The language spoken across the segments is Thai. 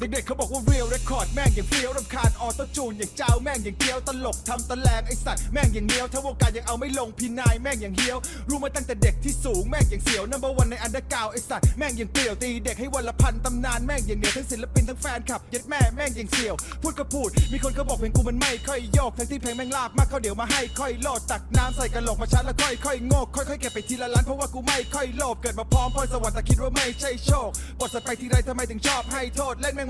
เด็กๆเขาบอกว่าเรียลเรคคอร์ดแม่งอย่างเฟี้ยวรำคาญออโต้จูนอย่างเจ้าแม่งอย่างเกี้ยวตลกทำตะแลงไอสัตว์แม่งอย่างเลี้ยวถ้าวงการยังเอาไม่ลงพี่นายแม่งอย่างเฮี้ยว รู้มาตั้งแต่เด็กที่สูงแม่งอย่างเสียวนัมเบอร์วันในอันเดอร์กาวไอสัตว์แม่งอย่างเปลี่ยวตีเด็กให้วันละพันตำนานแม่งอย่างเหนียวทั้งศิลปินทั้งแฟนคลับย็ดแม่แม่งอย่างเสียว พูดก็พูด มีคนเขาบอกเพลงกูมันไม่ค่อยโยกทั้งที่เพลงแม่งลากมากเขาเดี๋ยวมาให้ค่อยโลดตักน้ำใส่กระโหลกมาชัดแล้วค่อยค่อยงกค่อยๆเก็บไปทีละล้านเพราะว่ากูไม่ค่อยโลภเกิดมาพร้อมพรสวรรค์แต่คิดว่าไม่ใช่โชคบทสัตว์ไปทีไรทำไมถึงชอบให้โทษเล่นแม่ง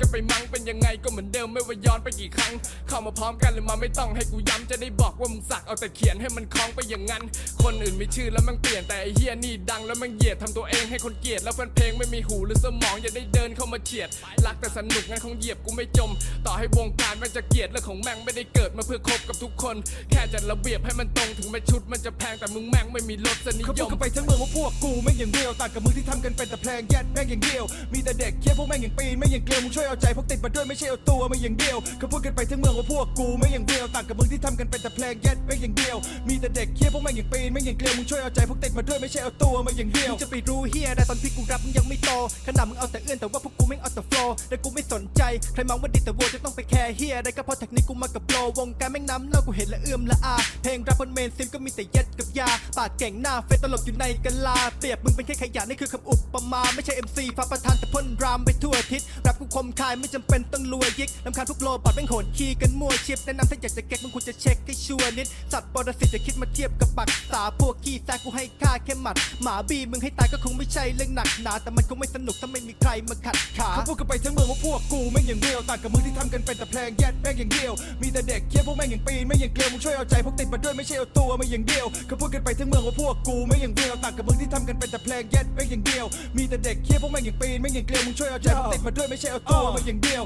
กันไปมั้งเป็นยังไงก็เหมือนเดิมไม่ว่าย้อนไปกี่ครั้ง เข้ามาพร้อมกันหรือมาไม่ต้องให้กูย้ำจะได้บอกว่ามึงสักเอาแต่เขียนให้มันคล้องไปอย่างนั้น คนอื่นมีชื่อแล้วมันเปลี่ยนแต่ไอเฮียนี่ดังแล้วมันเหยียดทำตัวเองให้คนเกลียดแล้วแฟนเพลงไม่มีหูหรือสมองอย่าได้เดินเข้ามาเฉียดรักแต่สนุกงั้นคงเหยียบกูไม่จม ต่อให้วงการมันจะเกลียดเรื่องของแม่งไม่ได้เกิดมาเพื่อคบกับทุกคน แค่จัดระเบียบให้มันตรงถึงแม้ชุดมันจะแพงแต่มึงแม่งไม่มีรสนิยมเขาพูดกันไปทั้งเมืองว่าพวกกูแม่งอย่างเดียวต่างกับมึงที่ทำกันเป็นแต่เพลงแยดแม่งอย่างเดียว มีแต่เด็กเคี้ยพวกแม่งอย่างปีนแม่งอย่างเกลียวมึงช่วยเอาใจพวกติดมาด้วยไม่ใช่เอาตัวมาอย่างเดียวเขาพูดกันไปทั้งเมืองว่าพวกกูแม่อย่างเดียวต่างกับมึงที่ทำกันเป็นแต่เพลงแยดแม่อย่างเดียว มีแต่เด็กเคี้ยพวกแม่งอย่างปีนแม่อย่างเกลียวมึงช่วยเอาใจพวกติดมาด้วยไม่ใช่เอาตัวมาอย่างเดียวมึงจะไปรู้เฮียได้ตอนที่กูรับมึงยังไม่โตขนาดมึงเอาแต่เอื้อนแต่ว่าพวกกูไม่เอาแต่โฟล์แต่กูไม่สนใจใครมองว่าดีแต่โวจะต้องไปแคร์เฮียได้ก็เพราะเทคนิคกูมากับโปรวงการแม่งน้ำเน่ากูเห็นและเอื้อมละอาเพลงรับบนเมนซิมก็มีแต่เย็ดกับยาปากเก่งหน้าเฟซตลบอยู่ในกะลาเปรียบมึงเป็นแค่ขยะนี่คือคำอุปมาไม่ใช่ MC ฟ้าประธานแต่พ่นรามไปทั่วอาทิศรับกูคมคายไม่จำเป็นต้องรวยยิกลำคาญพวกโลบอดแม่งโหนคีย์กันมั่วชิปแนะนำถ้าอยากจะเก๊กมึงควรจะเช็คให้ชัวร์นิด สัตว์ปรสิตจะคิดมาเทียบกับปักษาพวกขี้แซกกูให้ค่าแค่หมัด หมาบีมึงให้ตายก็คงไม่ใช่เรื่องหนักหนา แต่มันคงไม่สนุกถ้าไม่มีใครมาขัดขาเขาพูดกันไปทั้งเมืองว่าพวกกูแม่งอย่างเดียวต่างกับมึงที่ทำกันเป็นแต่เพลงแยดแม่งอย่างเดียว มีแต่เด็กเคี้ยวพวกแม่งอย่างปีนแม่งอย่างเกลียวมึงช่วยเอาใจพวกติดมาด้วยไม่ใช่เอาตัวมาอย่างเดียวเขาพูดกันไปทั้งเมืองว่าพวกกูแม่งอย่างเดียวต่างกับมึงที่ทำกันเป็นแต่เพลงแยดแม่งอย่างเดียว มีแต่เด็กเคี้ยพวกแม่งอย่างปีนแม่งอย่างเกลียวมึงช่วยเอาใจพวกติดมาด้วยไม่ใช่เอาตัวมาอย่างเดียว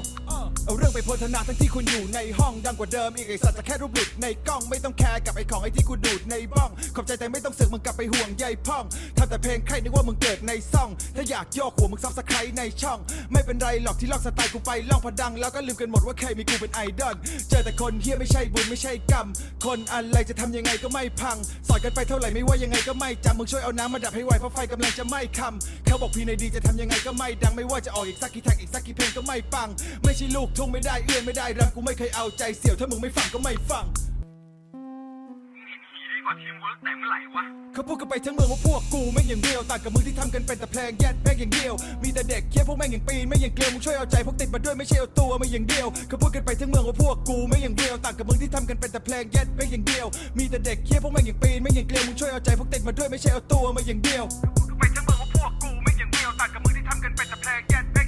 เอาเรื่องไปโพธนาทั้งที่คุณอยู่ในห้องดังกว่าเดิมอีกไอสัตว์จะแค่รูปหลุดในกล้องไม่ต้องแคร์กับไอของไอที่กูดูดในบ้องขอบใจแต่ไม่ต้องเสือกมึงกลับไปห่วงใยพ่องทำแต่เพลงใครนึกว่ามึงเกิดในซ่อง ถ้าอยากโยกหัวมึงซับสไครในช่อง ไม่เป็นไรหรอกที่ลอกสไตล์กูไปล่องพอดัง แล้วก็ลืมกันหมดว่าเคยมีกูเป็นไอดอลเจอแต่คนเฮี้ยไม่ใช่บุญไม่ใช่กรรมคนอะไรจะทำยังไงก็ไม่พัง สอนกันไปเท่าไหร่ไม่ว่ายังไงก็ไม่จำมึงช่วยเอาน้ำมาดับให้ไวเพราะไฟกำลังจะไหม้คำเขาบอกพี่ในดีจะทำยังไงก็ไม่ดังไม่ว่าจะออกอีกสักกี่แท็กอีกสักกี่เพลงก็ไม่ฟัง ไม่ใช่ลูกทุ่งไม่ได้เอื้อนไม่ได้รับกูไม่เคยเอาใจเสี่ยวถ้ามึงไม่ฟังก็ไม่ฟังเขาพูดกันไปทั้งเมืองว่าพวกกูไม่อย่างเดียวต่างกับมึงที่ทำกันเป็นแต่แพลงแยดแม่งอย่างเดียว มีแต่เด็กแค่พวกแม่งอย่างปีนไม่อย่างเกลียวมึงช่วยเอาใจพวกติดมาด้วยไม่ใช่เอาตัวมาอย่างเดียวเขาพูดกันไปทั้งเมืองว่าพวกกูไม่อย่างเดียวต่างกับมึงที่ทำกันเป็นแต่แพลงแยดแม่งอย่างเดียวมีแต่เด็กแค่พวกแม่งอย่างปีนไม่อย่างเกลียวมึงช่วยเอาใจพวกติดมาด้วยไม่ใช่เอาตัวมาอย่างเดียวเขาพูดกันไปทั้งเมืองว่าพวกกูแม่อย่างเดียวต่างกับมึงที่ทำกันเป็นแต่เพลงแยด